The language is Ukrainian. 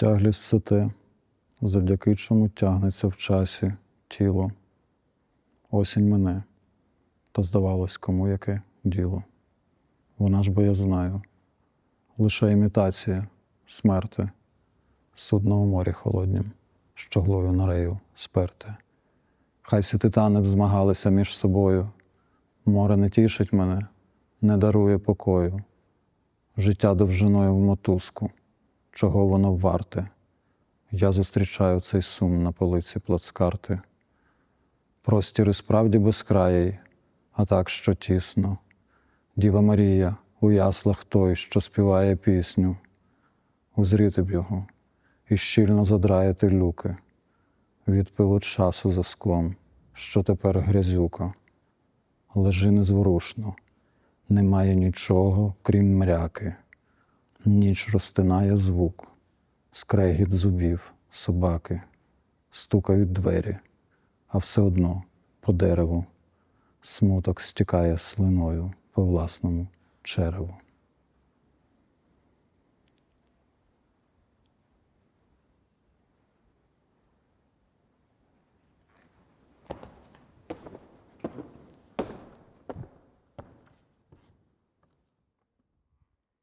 Тяглість це те, завдяки чому тягнеться в часі тіло. Осінь мене, та здавалось, кому яке діло. Вона ж бо я знаю, лише імітація смерти, судно у морі холоднім, що глою на рею сперте. Хай всі титани б змагалися між собою. Море не тішить мене, не дарує покою. Життя довжиною в мотузку, чого воно варте. Я зустрічаю цей сум на полиці плацкарти. Простір і справді безкраєй, а так що тісно. Діва Марія у яслах той, що співає пісню. Узріти б його і щільно задраїти люки від пилу часу за склом, що тепер грязюка. Лежи незворушно, немає нічого, крім мряки. Ніч розтинає звук, скрегіт зубів, собаки, стукають двері, а все одно по дереву. Смуток стікає слиною по власному череву.